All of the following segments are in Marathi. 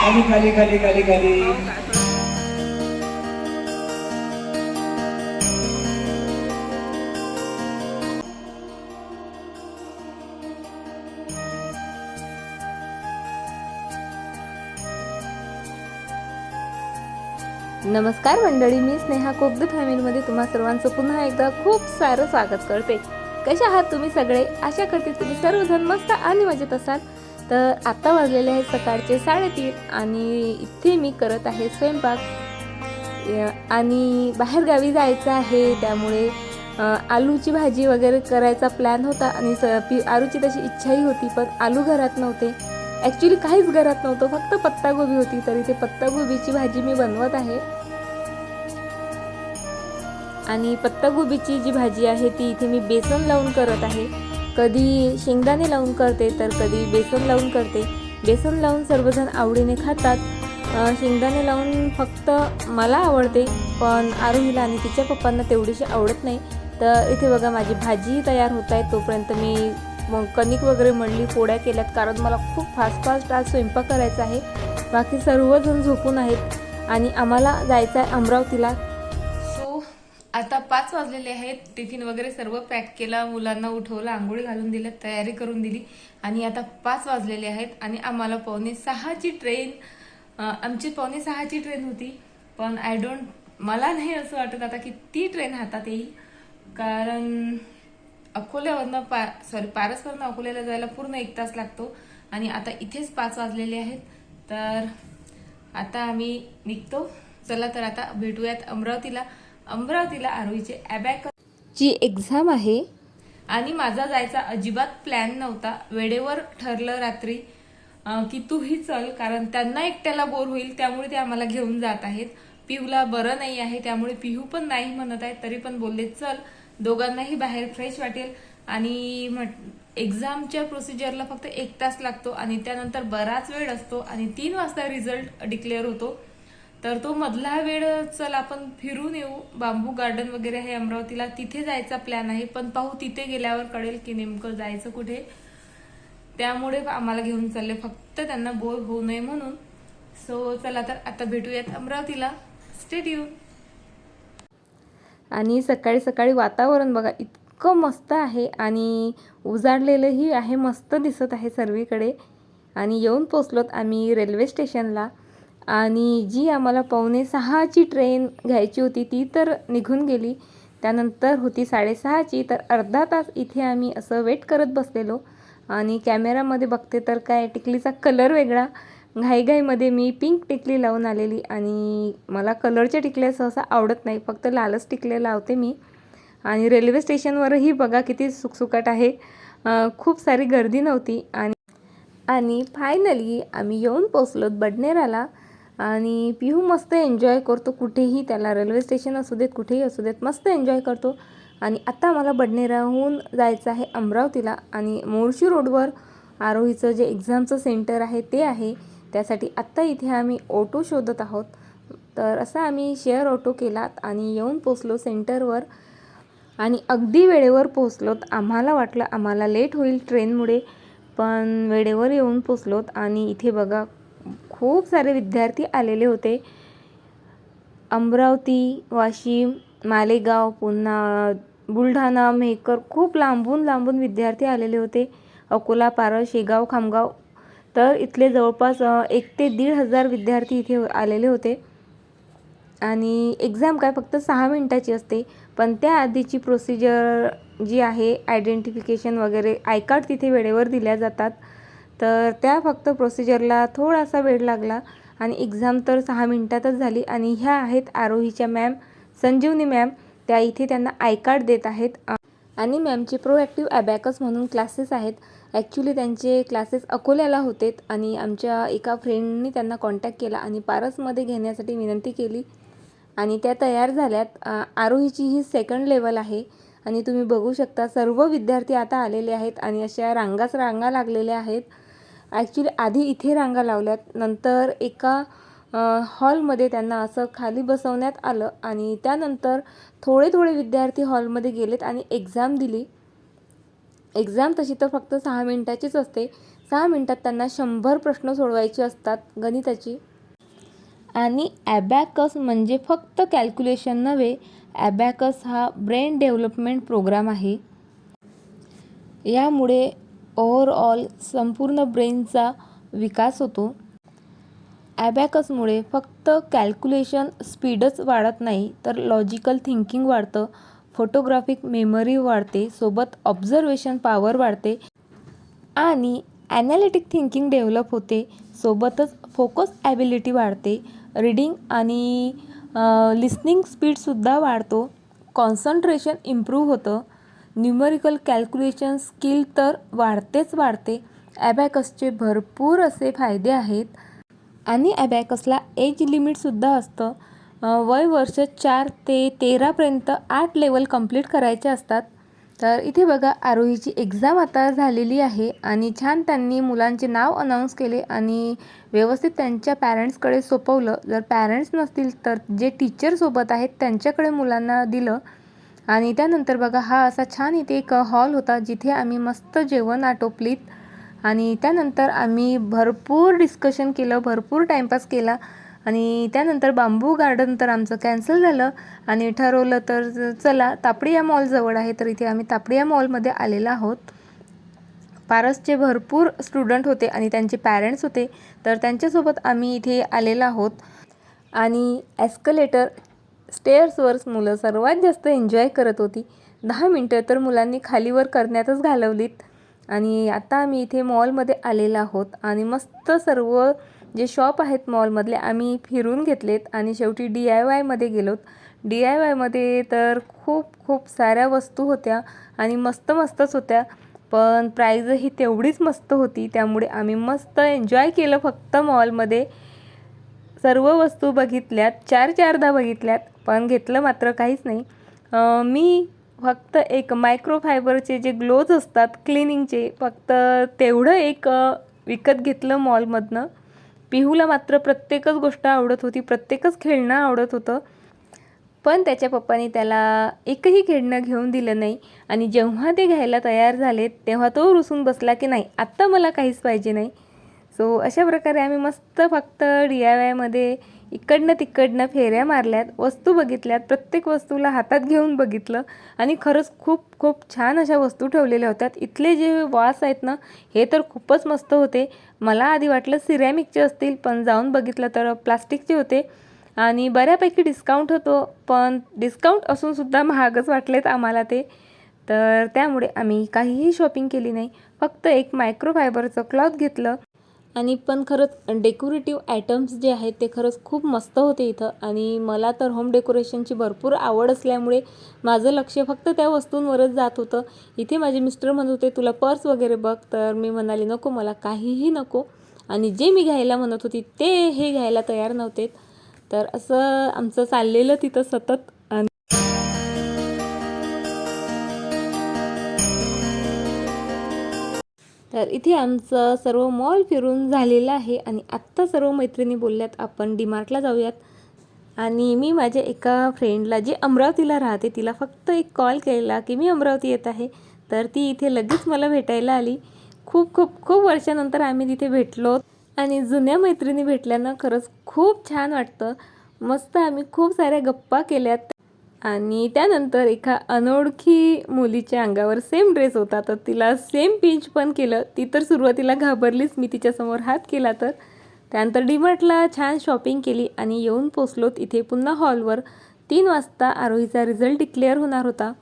खाली खाली खाली खाली खाली. नमस्कार मंडळी मी स्नेहा कोकद फॅमिलीमध्ये तुम्हा सर्वांचं पुन्हा एकदा खूप सारं स्वागत करते. कसे आहात तुम्ही सगळे? आशा करते तुम्ही सर्वजण मस्त आणि मजेत असाल. तर आत्ता वाजलेले आहेत सकाळचे साडेतीन आणि इथे मी करत आहे स्वयंपाक. आणि बाहेरगावी जायचं आहे त्यामुळे आलूची भाजी वगैरे करायचा प्लॅन होता आणि स पी आलूची तशी इच्छाही होती पण आलू घरात नव्हते. ॲक्च्युली काहीच घरात नव्हतं फक्त पत्तागोबी होती तरी ते पत्तागोबीची भाजी मी बनवत आहे. आणि पत्तागोबीची जी भाजी आहे ती इथे मी बेसन लावून करत आहे. कधी शेंगदाणे लावून करते तर कधी बेसन लावून करते. बेसन लावून सर्वजण आवडीने खातात. शेंगदाणे लावून फक्त मला आवडते पण आरोहीला आणि तिच्या पप्पांना तेवढीशी आवडत नाही. तर इथे बघा माझी भाजी तयार होत आहे. तोपर्यंत मी मग कणिक वगैरे मळली पोळ्या केल्यात कारण मला खूप फास्ट फास्ट आज स्वयंपाक करायचा आहे. बाकी सर्वजण झोपून आहेत आणि आम्हाला जायचं आहे अमरावतीला. आता पाच वाजलेले आहेत. टिफिन वगैरे सर्व पॅक केला मुलांना उठवलं आंघोळी घालून दिलं तयारी करून दिली. आणि आता पाच वाजलेले आहेत आणि आम्हाला पावणे सहाची ट्रेन आमची पावणे सहाची ट्रेन होती. पण आय डोंट मला नाही असं वाटत आता की ती ट्रेन हातात येईल. कारण अकोल्यावरनं पा सॉरी पारसवरनं अकोल्याला जायला पूर्ण एक तास लागतो. आणि आता इथेच पाच वाजलेले आहेत. तर आता आम्ही निघतो. चला तर आता भेटूयात अमरावतीला. अमरावतीला आरोहीचे अबॅक ची एक्झाम आहे. आणि माझा जायचा अजिबात प्लॅन नव्हता. वेळेवर ठरलं रात्री की तूही चल कारण त्यांना एकट्याला बोर होईल त्यामुळे ते आम्हाला घेऊन जात आहेत. पिहूला बरं नाही आहे त्यामुळे पिहू पण नाही म्हणत आहे तरी पण बोलले चल दोघांनाही बाहेर फ्रेश वाटेल. आणि म्हट एक्झामच्या प्रोसिजरला फक्त एक तास लागतो आणि त्यानंतर बराच वेळ असतो आणि तीन वाजता रिझल्ट डिक्लेअर होतो. तर तो मधला वेळ चल आपण फिरून येऊ. बांबू गार्डन वगैरे आहे अमरावतीला तिथे जायचा प्लॅन आहे. पण पाहू तिथे गेल्यावर कळेल की नेमकं जायचं कुठे. त्यामुळे आम्हाला घेऊन चालले. फक्त त्यांना बोर होऊ नये म्हणून. सो चला तर आता भेटूयात अमरावतीला. स्टेट यू आणि सकाळी सकाळी वातावरण बघा इतकं मस्त आहे आणि उजाडलेलंही आहे मस्त दिसत आहे सर्वीकडे. आणि येऊन पोचलोत आम्ही रेल्वे स्टेशनला. आणि जी आम्हाला पावणे सहाची ट्रेन घ्यायची होती ती तर निघून गेली. त्यानंतर होती साडेसहाची तर अर्धा तास इथे आम्ही असं वेट करत बसलेलो. आणि कॅमेरामध्ये बघते तर काय टिकलीचा कलर वेगळा. घाईघाईमध्ये मी पिंक टिकली लावून आलेली आणि मला कलरच्या टिकल्या सहसा आवडत नाही फक्त लालच टिकल्या लावते मी. आणि रेल्वे स्टेशनवरही बघा किती सुकसुकाट आहे. खूप सारी गर्दी नव्हती. आणि आणि फायनली आम्ही येऊन पोचलोत बडनेराला. आणि पिहू मस्त एन्जॉय करतो. कुठेही त्याला रेल्वे स्टेशन असू देत कुठेही असू देत मस्त एन्जॉय करतो. आणि आत्ता मला बडनेराहून जायचं आहे अमरावतीला आणि मोर्शी रोडवर आरोहीचं जे एक्झामचं सेंटर आहे ते आहे. त्यासाठी आत्ता इथे आम्ही ऑटो शोधत आहोत. तर असा आम्ही शेअर ऑटो केलात आणि येऊन पोचलो सेंटरवर आणि अगदी वेळेवर पोचलोत आम्हाला वाटलं आम्हाला लेट होईल ट्रेनमुळे पण वेळेवर येऊन पोचलोत आणि इथे बघा खूप सारे विद्यार्थी आलेले होते. अमरावती वाशिम मालेगाव पुन्हा बुलढाणा मेहकर खूप लांबून लांबून विद्यार्थी आलेले होते. अकोला पारळ शेगाव खामगाव. तर इथले जवळपास एक ते दीड हजार विद्यार्थी इथे आलेले होते. आणि एक्झाम काय फक्त सहा मिनटाची असते. पण त्या आधीची प्रोसिजर जी आहे आयडेंटिफिकेशन वगैरे आय कार्ड तिथे वेळेवर दिल्या जातात. तर त्या फक्त प्रोसिजरला थोडासा वेळ लागला. आणि एक्झाम तर सहा मिनटातच झाली. आणि ह्या आहेत आरोहीच्या मॅम संजीवनी मॅम त्या इथे त्यांना आय कार्ड देत आहेत. आणि मॅमचे प्रोॲक्टिव्ह ॲबॅकस म्हणून क्लासेस आहेत. ॲक्च्युली त्यांचे क्लासेस अकोल्याला होते आणि आमच्या एका फ्रेंडनी त्यांना कॉन्टॅक्ट केला. आणि पारसमध्ये घेण्यासाठी विनंती केली. आणि त्या तयार झाल्यात. आरोहीची ही सेकंड लेवल आहे. आणि तुम्ही बघू शकता सर्व विद्यार्थी आता आलेले आहेत. आणि अशा रांगाच रांगा लागलेल्या आहेत. ॲक्च्युली आधी इथे रांगा लावल्यात. नंतर एका हॉलमध्ये त्यांना असं खाली बसवण्यात आलं आणि त्यानंतर थोडे थोडे विद्यार्थी हॉलमध्ये गेलेत आणि एक्झाम दिली. एक्झाम तशी तर फक्त सहा मिनटाचीच असते. सहा मिनटात त्यांना शंभर प्रश्न सोडवायचे असतात गणिताची. आणि ॲबॅकस म्हणजे फक्त कॅल्क्युलेशन नव्हे ॲबॅकस हा ब्रेन डेव्हलपमेंट प्रोग्राम आहे. यामुळे ओव्हरऑल संपूर्ण ब्रेनचा विकास होतो. ॲबॅकसमुळे फक्त कॅल्क्युलेशन स्पीडच वाढत नाही तर लॉजिकल थिंकिंग वाढतं फोटोग्राफिक मेमरी वाढते सोबत ऑब्झर्वेशन पॉवर वाढते आणि ॲनालिटिक थिंकिंग डेव्हलप होते सोबतच फोकस ॲबिलिटी वाढते रीडिंग आणि लिस्निंग स्पीडसुद्धा वाढतो कॉन्सन्ट्रेशन इम्प्रूव्ह होतं न्यूमरिकल कॅल्क्युलेशन स्किल तर वाढतेच वाढते. ॲबॅकसचे भरपूर असे फायदे आहेत. आणि ॲबॅकसला एज लिमिटसुद्धा असतं. वय वर्ष चार ते तेरापर्यंत आठ लेवल कंप्लीट करायचे असतात. तर इथे बघा आरोहीची एक्झाम आता झालेली आहे आणि छान त्यांनी मुलांचे नाव अनाऊन्स केले आणि व्यवस्थित त्यांच्या पॅरेंट्सकडे सोपवलं. जर पॅरेंट्स नसतील तर जे टीचरसोबत आहेत त्यांच्याकडे मुलांना दिलं. आणि त्यानंतर बघा हा असा छान इथे एक हॉल होता जिथे आम्ही मस्त जेवण आटोपलीत. आणि त्यानंतर आम्ही भरपूर डिस्कशन केलं भरपूर टाईमपास केला. आणि त्यानंतर बांबू गार्डन तर आमचं कॅन्सल झालं. आणि ठरवलं तर चला तापडिया मॉल जवळ आहे तर इथे आम्ही तापडिया मॉलमध्ये आलेलो आहोत. पारसचे भरपूर स्टुडंट होते आणि त्यांचे पॅरेंट्स होते. तर त्यांच्यासोबत आम्ही इथे आलेलो आहोत. आणि ॲस्कलेटर स्टेअर्सवरच मुलं सर्वात जास्त एन्जॉय करत होती. दहा मिनटं तर मुलांनी खालीवर करण्यातच घालवलीत. आणि आता आम्ही इथे मॉलमध्ये आलेलो आहोत आणि मस्त सर्व जे शॉप आहेत मॉलमधले आम्ही फिरून घेतलेत आणि शेवटी डी आय वायमध्ये गेलोत. डी आय वायमध्ये तर खूप खूप साऱ्या वस्तू होत्या आणि मस्त मस्तच होत्या. पण प्राईजही तेवढीच मस्त होती त्यामुळे आम्ही मस्त एन्जॉय केलं फक्त मॉलमध्ये. सर्व वस्तू बघितल्यात चार चारदा बघितल्यात पण घेतलं मात्र काहीच नाही. मी फक्त एक मायक्रोफायबरचे जे ग्लोज असतात क्लिनिंगचे फक्त तेवढं एक विकत घेतलं मॉलमधनं पिहूला मात्र प्रत्येकच गोष्ट आवडत होती प्रत्येकच खेळणं आवडत होतं. पण त्याच्या पप्पाने त्याला एकही खेळणं घेऊन दिलं नाही आणि जेव्हा ते घ्यायला तयार झाले तेव्हा तो रुसून बसला की नाही आत्ता मला काहीच पाहिजे नाही. सो अशा प्रकारे आम्ही मस्त फक्त डी आय वायमध्ये इकडनं तिकडनं फेऱ्या मारल्यात वस्तू बघितल्यात प्रत्येक वस्तूला हातात घेऊन बघितलं आणि खरंच खूप खूप छान अशा वस्तू ठेवलेल्या होत्या इथले जे वास आहेत ना हे तर खूपच मस्त होते. मला आधी वाटलं सिरॅमिकचे असतील पण जाऊन बघितलं तर प्लास्टिकचे होते. आणि बऱ्यापैकी डिस्काउंट होतो पण डिस्काउंट असूनसुद्धा महागच वाटलेत आम्हाला ते. तर त्यामुळे आम्ही काहीही शॉपिंग केली नाही फक्त एक मायक्रोफायबरचं क्लॉथ घेतलं. आणि पण खरंच डेकोरेटिव्ह आयटम्स जे आहेत ते खरंच खूप मस्त होते इथं. आणि मला तर होम डेकोरेशनची भरपूर आवड असल्यामुळे माझं लक्ष फक्त त्या वस्तूंवरच जात होतं. इथे माझे मिस्टर म्हणत होते तुला पर्स वगैरे बघ. तर मी म्हणाले नको मला काहीही नको. आणि जे मी घ्यायला म्हणत होती ते हे घ्यायला तयार नव्हते तर असं आमचं चाललेलं तिथं सतत तर इथे आमचं सर्व मॉल फिरून झालेलं आहे आणि आत्ता सर्व मैत्रिणी बोलल्यात आपण डीमार्टला जाऊयात. आणि मी माझ्या एका फ्रेंडला जी अमरावतीला राहते तिला फक्त एक कॉल केला की मी अमरावती येत आहे. तर ती इथे लगेच मला भेटायला आली. खूप खूप खूप वर्षानंतर आम्ही तिथे भेटलो आणि जुन्या मैत्रिणी भेटल्यानं खरंच खूप छान वाटतं. मस्त आम्ही खूप साऱ्या गप्पा केल्यात. आणि त्यानंतर एका अनोळखी मुलीच्या अंगावर सेम ड्रेस होता. तर तिला सेम पिंच पण केलं. ती तर सुरुवातीला घाबरलीच मी तिच्यासमोर हात केला तर. त्यानंतर डीमार्टला छान शॉपिंग केली आणि येऊन पोचलोत इथे पुन्हा हॉलवर तीन वाजता आरोहीचा रिझल्ट डिक्लेअर होणार होता.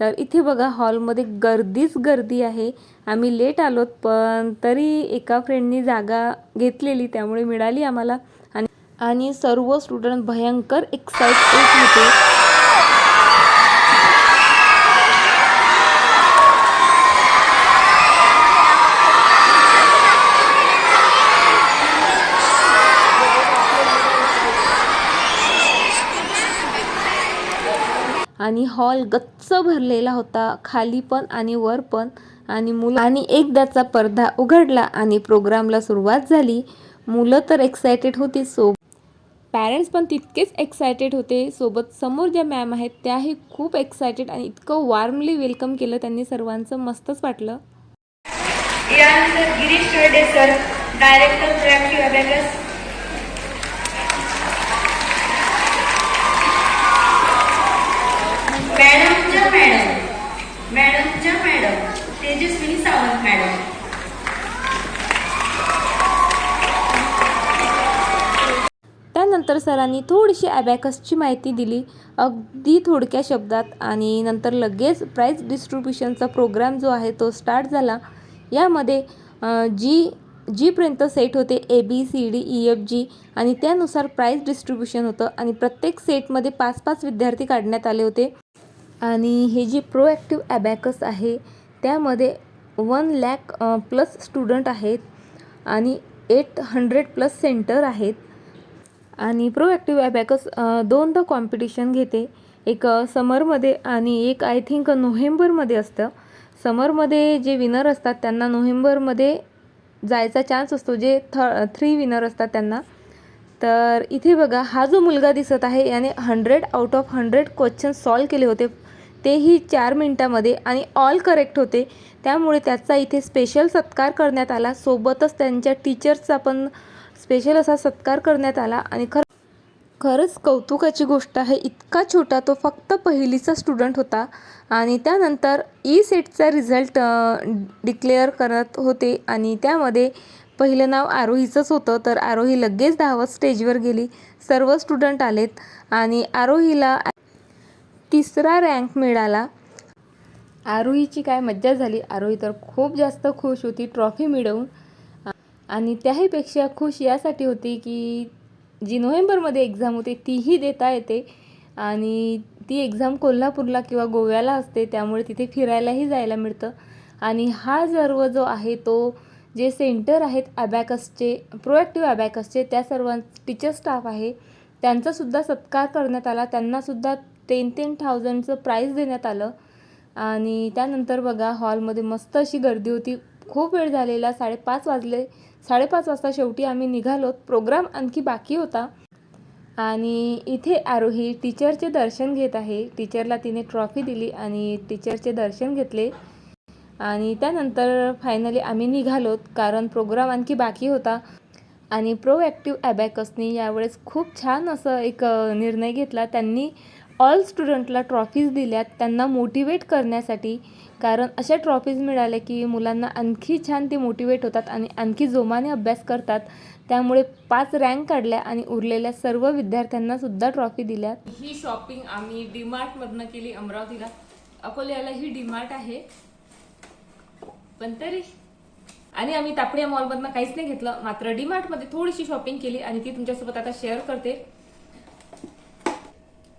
तर इथे बघा हॉलमध्ये गर्दीच गर्दी आहे. आम्ही लेट आलोत पण तरी एका फ्रेंडनी जागा घेतलेली त्यामुळे मिळाली आम्हाला. आणि आणि सर्व स्टुडंट भयंकर एक्साइटेड होते. आणि हॉल गच्च भरलेला होता खाली पण आणि वर पण. आणि मुलं आणि एकदाचा पडदा उघडला आणि प्रोग्रामला सुरुवात झाली. मुलं तर एक्सायटेड होती सो पॅरेंट्स पण तितकेच एक्सायटेड होते. सोबत समोर ज्या मॅम आहेत त्याही खूप एक्सायटेड आणि इतकं वॉर्मली वेलकम केलं त्यांनी सर्वांचं. मस्तच वाटलं. यानंतर गिरीश सर डायरेक्टर सरांनी थोडीशी ॲबॅकसची माहिती दिली. अगदी थोडक्या शब्दात आणि नंतर लगेच प्राईज डिस्ट्रीब्युशनचा प्रोग्राम जो आहे तो स्टार्ट झाला. यामध्ये जी जीपर्यंत सेट होते A B C D E F G आणि त्यानुसार प्राईज डिस्ट्रीब्युशन होतं आणि प्रत्येक सेटमध्ये पाच पाच विद्यार्थी काढण्यात आले होते. आणि हे जी प्रोॲक्टिव्ह ॲबॅकस आहे त्यामध्ये वन लॅक प्लस स्टुडंट आहेत आणि एट हंड्रेड प्लस सेंटर आहेत. आणि प्रोॲक्टिव्ह ॲबॅकस दोनदा कॉम्पिटिशन घेते. एक समरमध्ये आणि एक आय थिंक नोव्हेंबरमध्ये असतं. समरमध्ये जे विनर असतात त्यांना नोव्हेंबरमध्ये जायचा चान्स असतो. जे थ थ्री विनर असतात त्यांना. तर इथे बघा हा जो मुलगा दिसत आहे याने hundred out of hundred question solve केले होते. तेही चार मिनटामध्ये आणि ऑल करेक्ट होते. त्यामुळे त्याचा इथे स्पेशल सत्कार करण्यात आला. सोबतच त्यांच्या टीचर्सचा पण स्पेशल असा सत्कार करण्यात आला आणि खरं खरंच कौतुकाची गोष्ट आहे इतका छोटा तो फक्त पहिलीचा स्टुडंट होता आणि त्यानंतर ई सेटचा रिझल्ट डिक्लेअर करत होते आणि त्यामध्ये पहिलं नाव आरोहीचंच होतं. तर आरोही लगेच धावत स्टेजवर गेली. सर्व स्टुडंट आलेत आणि आरोहीला तिसरा रँक मिळाला. आरोहीची काय मज्जा झाली? आरोही तर खूप जास्त खुश होती. ट्रॉफी मिळवून आणि त्याहीपेक्षा खुश यासाठी होती की जी नोव्हेंबरमध्ये एक्झाम होते तीही देता येते. आणि ती एक्झाम कोल्हापूरला किंवा गोव्याला असते त्यामुळे तिथे फिरायलाही जायला मिळतं. आणि हा सर्व जो आहे तो जे सेंटर आहेत ॲबॅकसचे प्रोॲक्टिव्ह ॲबॅकसचे त्या सर्व टीचर स्टाफ आहे त्यांचासुद्धा सत्कार करण्यात आला. त्यांनासुद्धा टेन टेन थाउजंडचं प्राईज देण्यात आलं. आणि त्यानंतर बघा हॉलमध्ये मस्त अशी गर्दी होती. खूप वेळ झालेला साडेपाच वाजले. साडेपाच वाजता शेवटी आम्ही निघालो. प्रोग्राम आणखी बाकी होता. आणि इथे आरोही टीचरचे दर्शन घेत आहे. टीचरला तिने ट्रॉफी दिली आणि टीचरचे दर्शन घेतले. आणि त्यानंतर फायनली आम्ही निघालोत कारण प्रोग्राम आणखी बाकी होता. आणि प्रोॲक्टिव्ह ॲबॅकसनी यावेळेस खूप छान असं एक निर्णय घेतला. त्यांनी ऑल स्टुडंटला ट्रॉफीज दिल्यात. त्यांना मोटिवेट करण्यासाठी कारण अशा ट्रॉफीज मिळाल्या की मुलांना आणखी छान ते मोटिवेट होतात आणि आणखी जोमाने अभ्यास करतात. त्यामुळे पाच रँक काढल्या आणि उरलेल्या सर्व विद्यार्थ्यांना सुद्धा ट्रॉफी दिल्या. ही शॉपिंग आम्ही डीमार्ट मधनं केली अमरावतीला. अकोल्याला ही डीमार्ट आहे. पण तरी. आणि आम्ही तापडिया मॉलमधनं काहीच नाही घेतलं. मात्र डीमार्टमध्ये थोडीशी शॉपिंग केली आणि ती तुमच्यासोबत आता शेअर करते.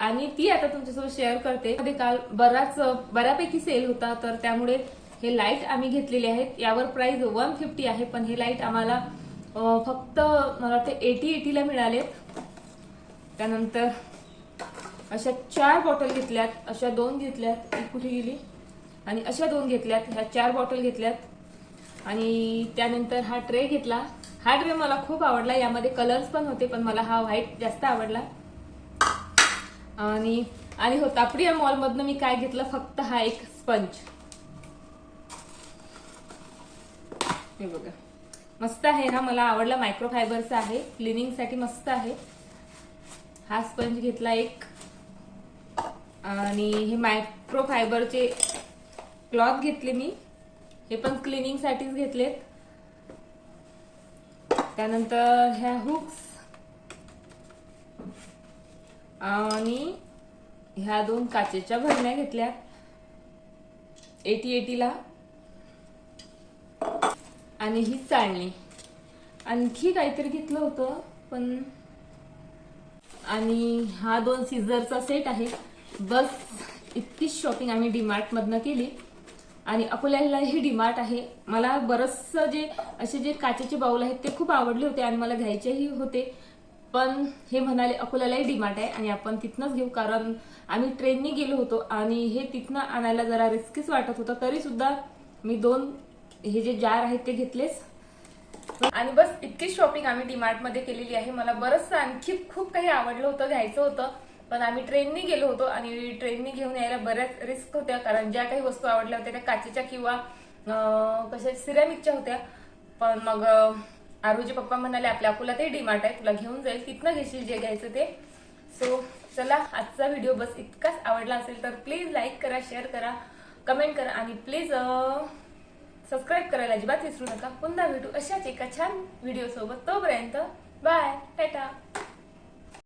आणि ती आता तुमच्यासोबत शेअर करते. मध्ये काल बराच बऱ्यापैकी सेल होता तर त्यामुळे हे लाइट आम्ही घेतलेले आहेत. यावर प्राइस वन फिफ्टी आहे पण हे लाइट आम्हाला फक्त मला वाटतं एटी एटीला मिळाले. त्यानंतर अशा चार बॉटल घेतल्यात अशा दोन घेतल्यात. एक कुठे गेली? आणि अशा दोन घेतल्यात ह्या चार बॉटल घेतल्यात. आणि त्यानंतर हा ट्रे घेतला. हा ट्रे मला खूप आवडला. यामध्ये कलर्स पण होते पण मला हा व्हाईट जास्त आवडला. आणि आणि हो तापडिया मॉलमधनं मी काय घेतलं? फक्त हा एक स्पंज. हे बघा. मस्त आहे हा मला आवडला. मायक्रो फायबरचा आहे क्लिनिंगसाठी मस्त आहे. हा स्पंज घेतला एक. आणि हे मायक्रो फायबरचे क्लॉथ घेतले मी. हे पण क्लिनिंगसाठीच घेतलेत. त्यानंतर ह्या हुक्स आणि ह्या दोन काचेच्या भरण्या घेतल्या. एटी एटीला आणि ही चाळणी. आणखी काहीतरी घेतलं होतं पण आणि हा दोन सीझरचा सेट आहे. बस इतकीच शॉपिंग आम्ही डीमार्ट मधनं केली. आणि अकोल्याला हे डीमार्ट आहे. मला बरंचसं जे असे जे काचेचे बाऊल आहेत ते खूप आवडले होते आणि मला घ्यायचेही होते. पण हे म्हणाले अकोल्यालाही डिमांड आहे आणि आपण तिथनंच घेऊ. कारण आम्ही ट्रेनने गेलो होतो आणि हे तिथनं आणायला जरा रिस्कीच वाटत होतं. तरी सुद्धा मी दोन हे जे जार आहेत ते घेतलेच. आणि बस इतकीच शॉपिंग आम्ही डीमार्टमध्ये केलेली आहे. मला बरंचसं आणखी खूप काही आवडलं होतं घ्यायचं होतं. पण आम्ही ट्रेननी गेलो होतो आणि ट्रेननी घेऊन यायला बऱ्याच रिस्क होत्या. कारण ज्या काही वस्तू आवडल्या होत्या त्या काचेच्या किंवा कशा सिरॅमिकच्या होत्या. पण मग अं, पप्पा म्हणाले आपल्या अकोला ते डीमार्ट आहे तुला घेऊन जाईल तिथनं घेशील जे घ्यायचं ते. सो चला आजचा व्हिडिओ बस इतकाच आवडला असेल तर प्लीज लाईक करा शेअर करा कमेंट करा आणि प्लीज सबस्क्राईब करायला अजिबात विसरू नका. पुन्हा भेटू अशाच एका छान व्हिडिओ सोबत. तोपर्यंत बाय टाटा.